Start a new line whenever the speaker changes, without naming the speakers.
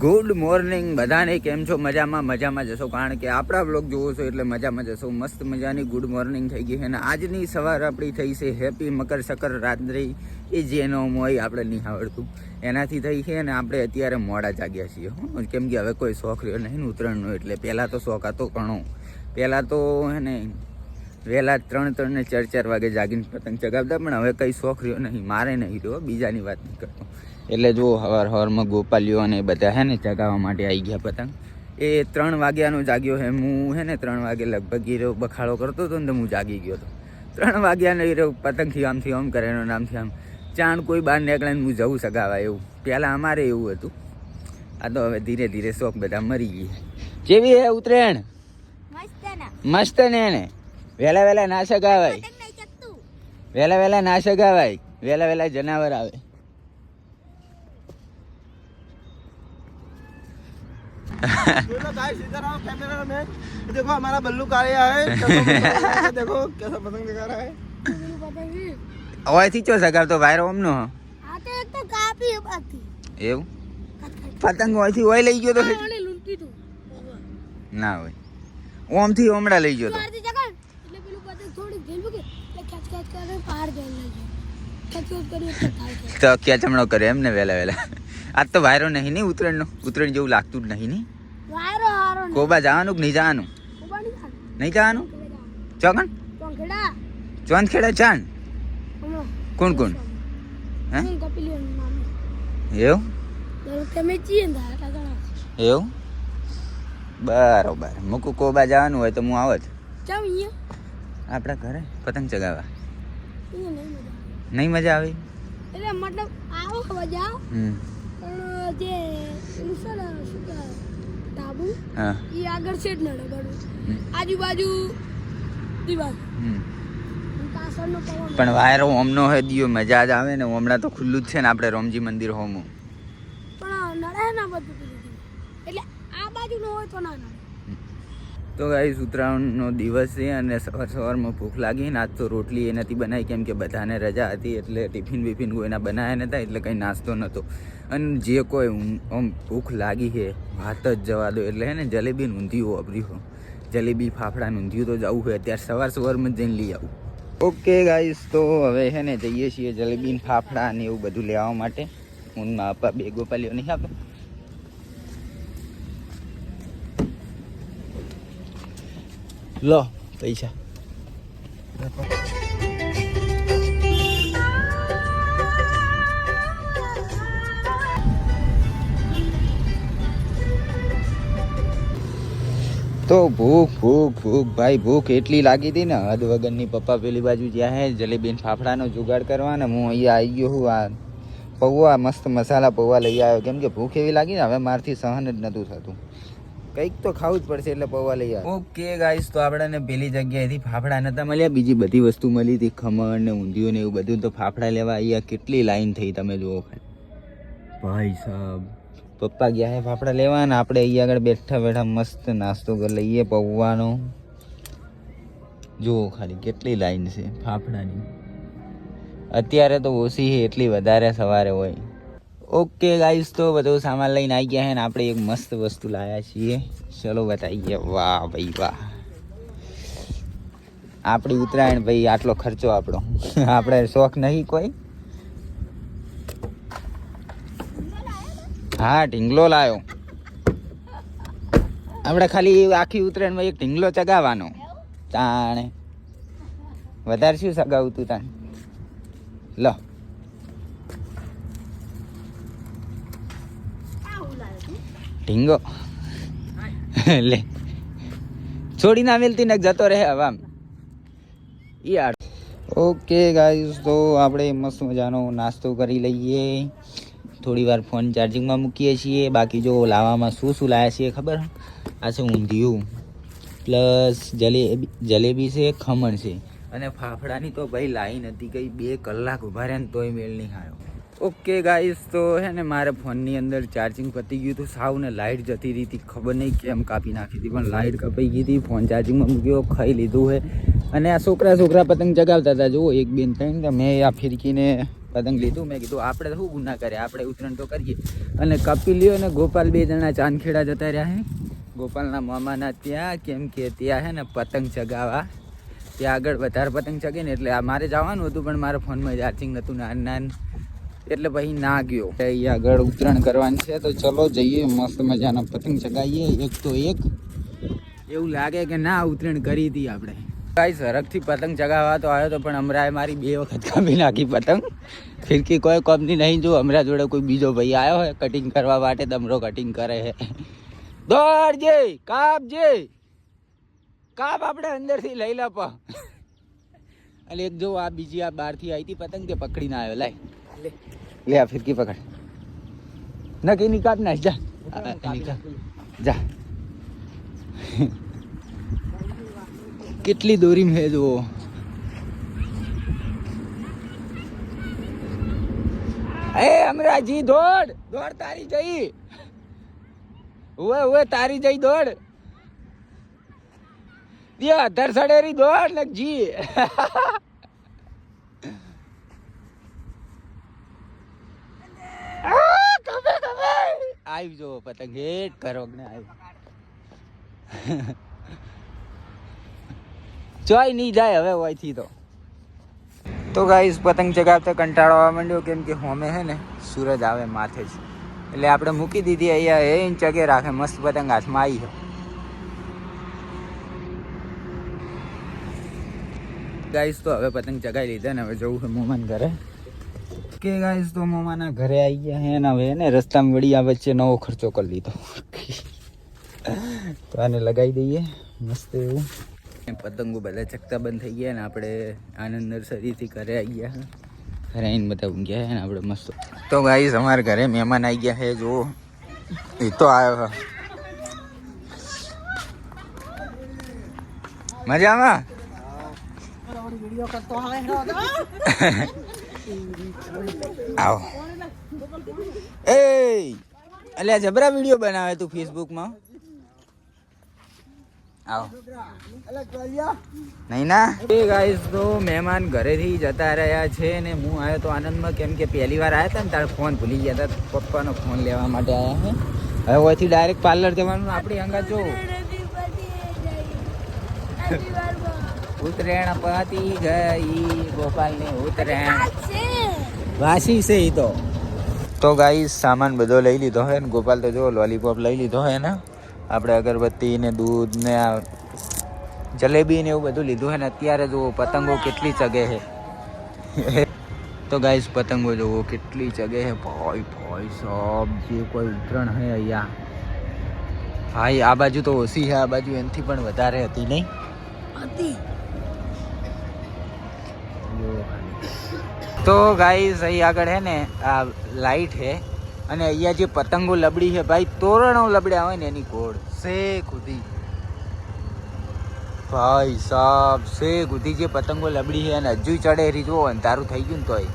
Good morning બધાને કેમ છો? મજામાં મજામાં જશો. કારણ કે આપણા બ્લોગ જોવો છો એટલે મજામાં જશો. મસ્ત મજાની ગુડ મોર્નિંગ થઈ ગઈ છે. અને આજની સવાર આપણી થઈ છે હેપી મકર સકર રાત્રિ એ જેનો મોય આપણે નહીં આવડતું એનાથી થઈ છે અને આપણે અત્યારે મોડા જાગ્યા છીએ કેમ કે હવે કોઈ શોખ રહ્યો નહીં ને ઉત્તરાયણનો એટલે પહેલાં તો શોખ હતો ઘણો. પહેલાં તો, હે ને વહેલા ત્રણ ત્રણ ને ચાર ચાર વાગે જાગીને પતંગ ચગાવતા પણ હવે કંઈ શોખ રહ્યો નહીં મારે નહીં રહ્યો બીજાની વાત નહીં કરતો. એટલે જો હવાર હવારમાં ગોપાલીઓ અને બધા હે ને ચગાવવા માટે આવી ગયા પતંગ. એ ત્રણ વાગ્યાનો જાગ્યો હે હું હે ને ત્રણ વાગે લગભગ એ બખાડો કરતો હતો ને તો હું જાગી ગયો હતો. ત્રણ વાગ્યાનો એ પતંગથી આમથી આમ કરે એનો નામથી આમ. ચાણ કોઈ બહાર નીકળે ને હું જવું સગાવા એવું. પહેલાં અમારે એવું હતું. આ તો હવે ધીરે ધીરે શોખ બધા મરી ગયા. જેવી હે ઉત્તરાયણ?
મસ્ત ના.
મસ્ત ને એને. વહેલા વહેલા ના સગાવાય
પતંગ નહીં ચકતું
વહેલા વહેલા ના સગાવાય વહેલા વહેલા જનાવર આવે
बोलो गाइस इधर आओ कैमरा मैन देखो हमारा बल्लू काले आए कैसा देखो कैसा पतंग दिखा रहा है
પેલું પતંગ
હવેથી ચો સગાવતો વાયરો ઓમનો
આ તો એક તો કાપી બાકી
એવું પતંગ હોયથી હોય લઈ ગયો તો
ઓલે લૂંટી તું
ના હોય ઓમથી ઓમડા લઈ ગયો તો તો ક્યાચમણો કરે એમ ને વહેલા વહેલા. આજ તો વાયરો નહીં નહીં ઉત્તરાયણનો. ઉત્તરાયણ જેવું લાગતું જ નહીં
નહીં.
કોબા જવાનું કે નહીં જવાનું? નહીં જવાનું. ચોકણ
ચોંદ?
ખેડા ચાણ કોણ કોણ? હે? એવું? એવું? બરોબર. મૂકું કોબા જવાનું હોય તો હું આવત આપણા ઘરે પતંગ ચગાવવા.
નહીં મજા આવે. એટલે મતલબ આવો મજા પણ જે ધાબુ? એ આગળ છે જ ને આજુબાજુ દિવાલ.
પણ વાયરો ઓમનો હે દિયો મજા જ આવે ને. હમણાં તો ખુલ્લું જ છે ને આપણે રોમજી મંદિર હોમું.
પણ નડે ના બધું એટલે આ બાજુ નો હોય તો ના
તો ગાઈઝ ઉત્તરાયણનો દિવસ છે અને સવાર સવારમાં ભૂખ લાગી. ને આજ તો રોટલી એ નથી બનાવી કેમ કે બધાને રજા હતી એટલે ટિફિન બિફિન કોઈના બનાવ્યા નહોતા એટલે કંઈ નાસ્તો નહોતો અને જે કોઈ આમ ભૂખ લાગી છે, ભાત જ જવા દો. એટલે હે ને જલેબી ઊંધિયું વાપર્યું જલેબી, ફાફડા ઊંધિયું તો જવું હોય અત્યારે સવાર સવારમાં જઈને લઈ આવું. ઓકે ગાઈઝ તો હવે છે ને જઈએ છીએ જલેબી ફાફડા ને એવું બધું લેવા માટે. હું આપવા બે ગોપાલીઓ નહીં આપે લો, પૈસા. તો ભૂખ ભૂખ ભૂખ, ભાઈ, ભૂખ એટલી લાગી હતી ને હદ વગરની પપ્પા પેલી બાજુ જ્યાં હે, જલેબીન ફાફડાનો જુગાડ કરવા ને હું અહીંયા આવી ગયો હું આ પૌવા, મસ્ત મસાલા પૌવા લઈ આવ્યો. કેમ કે ભૂખ એવી લાગી ને, હવે મારથી સહન જ નહોતું થતું. કંઈક તો ખાવું જ પડશે એટલે પૌવા લઈ આવ્યા. ઓકે ગાઈસ તો આપણે પેલી જગ્યાએથી ફાફડા નતા મળ્યા બીજી બધી વસ્તુ મળી હતી ખમણ ને ઊંધિયું ને એવું બધું. તો ફાફડા લેવા અહીંયા કેટલી લાઈન થઈ તમે જુઓ ભાઈ સાહેબ પપ્પા ગયા હે ફાફડા લેવા ને આપણે અહીંયા આગળ બેઠા બેઠા મસ્ત નાસ્તો કરી લઈએ પૌવાનો. જુઓ ખાલી કેટલી લાઈન છે ફાફડાની. અત્યારે તો ઓછી છે એટલી વધારે સવારે હોય. ઓકે ગાઈસ તો બધો સામાન લઈને આવી ગયા છે ને આપણે એક મસ્ત વસ્તુ લાવ્યા છીએ. ચલો બતાવીએ. વાહ, ભાઈ, વાહ. આપણી ઉત્તરાયણ, ભાઈ, આટલો ખર્ચો આપણો. આપણે શોખ નહીં કોઈ? હા, ઢીંગલો લાવ્યો આપણે ખાલી આખી ઉત્તરાયણમાં એક ઢીંગલો ચગાવવાનો. તાણે. વધારે શું સગાવું તું તાણ? લો
આવું લાગે તું
ઢીંગો. લે. છોડી ના મેલતી ને જતો રહે હવે આમ. યાર ઓકે ગાઈસ, તો આપણે મસ્ત મજાનો નાસ્તો કરી લઈએ. થોડી વાર ફોન ચાર્જિંગમાં મૂકીએ છીએ. બાકી જો લાવવામાં શું શું લાવ્યા છીએ ખબર? આ છે ઊંધિયું, પ્લસ જલેબી જલેબી છે, ખમણ છે. અને ફાફડાની તો ભાઈ લાઈન હતી કઈ બે કલાક ઊભા રહ્યા ને તોય મેળ નહીં આવ્યો. ઓકે ગાઈસ તો હે ને મારે ફોનની અંદર ચાર્જિંગ પતી ગયું હતું. સાવ ને લાઇટ જતી રહી હતી. ખબર નહીં કેમ કાપી નાખી હતી, પણ લાઇટ કપાઈ ગઈ હતી. ફોન ચાર્જિંગમાં મૂક્યો, ખાઈ લીધું હે. અને આ છોકરા છોકરા પતંગ ચગાવતા હતા. જુઓ, એક બેન ત્રણ મેં આ ફિરકીને પતંગ લીધું. મેં કીધું, આપણે શું ગુના કરીએ આપણે ઉત્તરાયણ તો કરીએ. અને કપિલીઓ અને ગોપાલ બે જણા ચાંદખેડા જતા રહ્યા હે. ગોપાલના મામાના ત્યાં, કેમ કે ત્યાં હે ને પતંગ ચગાવવા. ત્યાં આગળ વધારે પતંગ ચગે ને એટલે મારે જવાનું હતું, પણ મારા ફોનમાં ચાર્જિંગ નહોતું. નાન નાન એટલે પછી ના ગયો. અહીં આગળ ઉત્તરાયણ કરવાની છે, તો ચલો જઈએ, મસ્ત મજાના પતંગ ચગાવીએ, એક તો એક. એવું લાગે કે ના ઉત્તરાયણ કરી હતી આપણે. ગાઈસ, હરખથી પતંગ ચગાવવા તો આવ્યો તો પણ હમણાં મારી બે વખત કાપી નાખી પતંગ. ફિરકી કોઈ કંપની નહીં જો હમણાં જોડે કોઈ બીજો ભાઈ આવ્યો હોય કટિંગ કરવા માટે તમરો કટિંગ કરે છે. દોડ જે, કાપ આપણે અંદરથી લઈ લા પા અને એક જો આ બીજી આ બહારથી આવી હતી પતંગ તે પકડીને આવ્યો, લાય. લે. ले आ फिरकी पकड़ ना कहीं निकाल ना जा કાપ. જા. કેટલી દોરી મેં જુઓ. એ અમરાજી દોડ. દોડ તારી જઈ. ઓએ ઓએ તારી જઈ દોડ. દિયા અધર સડેરી દોડ લગજી આ, કમે, કમે. આવી પતંગ. હેટ કરો ચોય નહીં જાય હવે ઓયથી તો. તો ગાઈસ પતંગ ચગાવતા કંટાળો આવવા માંડ્યો, કેમ કે હોમે હે ને, સૂરજ આવે માથે જ. એટલે આપણે મૂકી દીધી અહીંયા, એ ચગે રાખે, મસ્ત પતંગ હાથમાં આવી છે ગાઈસ તો હવે પતંગ ચગાવી લીધા ને, હવે જવું છે મોમાન ઘરે. કે ગાઈસ તો મોમાના ઘરે આવી ગયા હે ને હવે ને રસ્તામાં વળી આ વચ્ચે નવો ખર્ચો કરી લીધો. તો આને લગાવી દઈએ. મસ્ત એવું. પતંગો બધા ચકતા બંધ થઈ ગયા ને આપણે આનંદ નર્સરીથી ઘરે આવી ગયા ઘરે આવીને બધા ઊંઘ્યા હે ને આપણે મસ્ત. તો ગાઈસ અમારા ઘરે મહેમાન આવી ગયા હે જો એ તો આવ્યો. મજામાં?
વીડિયો કરતો આવે
આવો એ એટલે જબરા વીડિયો બનાવે તું ફેસબુકમાં આવો. નહીં ના? એ ગાઈસ તો મહેમાન ઘરેથી જતા રહ્યા છે ને હું આવ્યો તો આનંદમાં કેમ કે પહેલી વાર આવ્યા હતા ને તારે ફોન ભૂલી ગયા હતા. પપ્પાનો ફોન લેવા માટે આવ્યા છે. હવે ઓયથી ડાયરેક્ટ પાર્લર જવાનું આપણી અંગા જો ઉત્તરાયણ પતી ગઈ. ગોપાલની ઉત્તરાયણ. વાસી છે ઈ તો. તો ગાઈ સામાન બધો લઈ લીધો હે ને. ગોપાલ તો જો લોલીપોપ લઈ લીધો હે ને. આપણે અગરબત્તી ને દૂધ ને આ જલેબી ને એવું બધું લીધું હે ને. અત્યારે જુઓ પતંગો કેટલી ચગે છે તો ગાઈસ પતંગો જુઓ કેટલી ચગે છે ભાઈ ભાઈ સબ જે કોઈ ઉતરણ હે અહીંયા. ભાઈ આ બાજુ તો ઓછી છે આ બાજુ એનથી પણ વધારે હતી નહીં?
હતી.
તો ગાઈઝ અહીં આગળ હે ને આ લાઈટ હે અને અહીંયા જે પતંગો લબડી છે ભાઈ, તોરણો લબડ્યા હોય ને એની ગોળ. સે કુદી ભાઈ સાબ સે કુદી જે પતંગો લબડી છે અને હજુ ચડે, રીજવો અંધારું થઈ ગયું ને તોય.